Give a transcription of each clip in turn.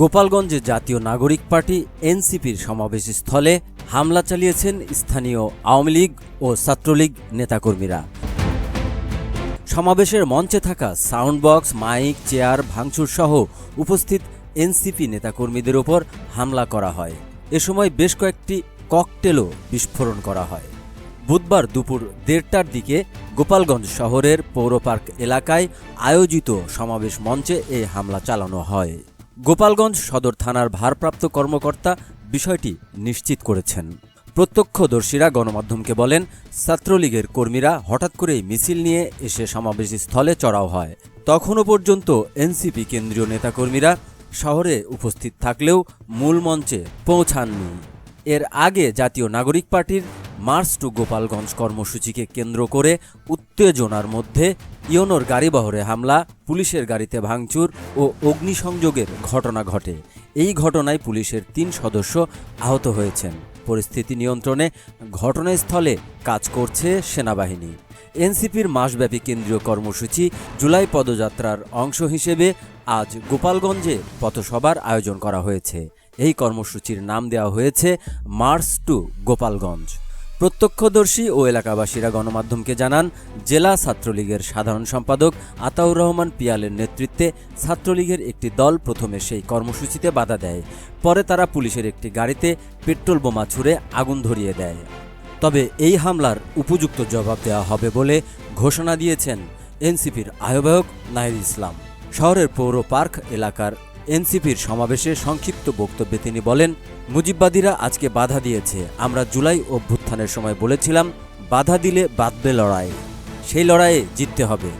গোপালগঞ্জে জাতীয় নাগরিক পার্টি এনসিপির সমাবেশ স্থলে হামলা চালিয়েছেন স্থানীয় আওয়ামী লীগ ও ছাত্রলীগ নেতাকর্মীরা। সমাবেশের মঞ্চে থাকা সাউন্ড বক্স মাইক, চেয়ার, ভাঙচুর সহ উপস্থিত এনসিপি নেতাকর্মীদের ওপর হামলা করা হয়। এ সময় বেশ কয়েকটি ককটেলও বিস্ফোরণ করা হয়। বুধবার দুপুর দেড়টার দিকে গোপালগঞ্জ শহরের পৌর পার্ক এলাকায় আয়োজিত সমাবেশ মঞ্চে এই হামলা চালানো হয়। গোপালগঞ্জ সদর থানার ভারপ্রাপ্ত কর্মকর্তা বিষয়টি নিশ্চিত করেছেন। প্রত্যক্ষদর্শীরা গণমাধ্যমকে বলেন, ছাত্রলীগের কর্মীরা হঠাৎ করেই মিছিল নিয়ে এসে সমাবেশ স্থলে চড়াও হয়। তখনও পর্যন্ত এনসিপি কেন্দ্রীয় নেতাকর্মীরা শহরে উপস্থিত থাকলেও মূল মঞ্চে পৌঁছাননি। এর আগে জাতীয় নাগরিক পার্টির মার্চ টু গোপালগঞ্জ কর্মসূচিকে কেন্দ্র করে উত্তেজনার মধ্যে ইয়নোর গাড়িবহরে হামলা, পুলিশের গাড়িতে ভাঙচুর ও অগ্নিসংযোগের ঘটনা ঘটে। এই ঘটনায় পুলিশের তিন সদস্য আহত হয়েছেন। পরিস্থিতি নিয়ন্ত্রণে ঘটনাস্থলে কাজ করছে সেনাবাহিনী। এনসিপির মাসব্যাপী কেন্দ্রীয় কর্মসূচি জুলাই পদযাত্রার অংশ হিসেবে আজ গোপালগঞ্জে পথসভার আয়োজন করা হয়েছে। এই কর্মসূচির নাম দেওয়া হয়েছে মার্চ টু গোপালগঞ্জ। প্রত্যক্ষদর্শী ও এলাকাবাসীরা গণমাধ্যমকে জানান, জেলা ছাত্রলীগের সাধারণ সম্পাদক আতাউর রহমান পিয়ালের নেতৃত্বে ছাত্রলীগের একটি দল প্রথমে সেই কর্মসূচিতে বাধা দেয়। পরে তারা পুলিশের একটি গাড়িতে পেট্রোল বোমা ছুড়ে আগুন ধরিয়ে দেয়। তবে এই হামলার উপযুক্ত জবাব দেওয়া হবে বলে ঘোষণা দিয়েছেন এনসিপির আহ্বায়ক নাহিদ ইসলাম। শহরের পৌর পার্ক এলাকার এনসিপির সমাবেশে সংক্ষিপ্ত বক্তব্যে তিনি বলেন, মুজিববাদীরা আজকে বাধা দিয়েছে। আমরা জুলাই অভ্যুত্থানের সময় বলেছিলাম, বাধা দিলে বাঁধবে লড়াই। সেই লড়াইয়ে জিততে হবে।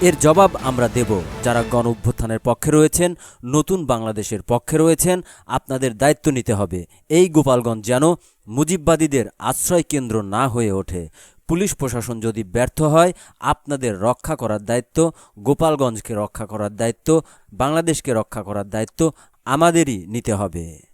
এর জবাব আমরা দেব। যারা গণ অভ্যুত্থানের পক্ষে রয়েছেন, নতুন বাংলাদেশের পক্ষে রয়েছেন, আপনাদের দায়িত্ব নিতে হবে। এই গোপালগঞ্জ যেন মুজিববাদীদের আশ্রয় কেন্দ্র না হয়ে ওঠে। পুলিশ প্রশাসন যদি ব্যর্থ হয়, আপনাদের রক্ষা করার দায়িত্ব, গোপালগঞ্জকে রক্ষা করার দায়িত্ব, বাংলাদেশকে রক্ষা করার দায়িত্ব আমাদেরই নিতে হবে।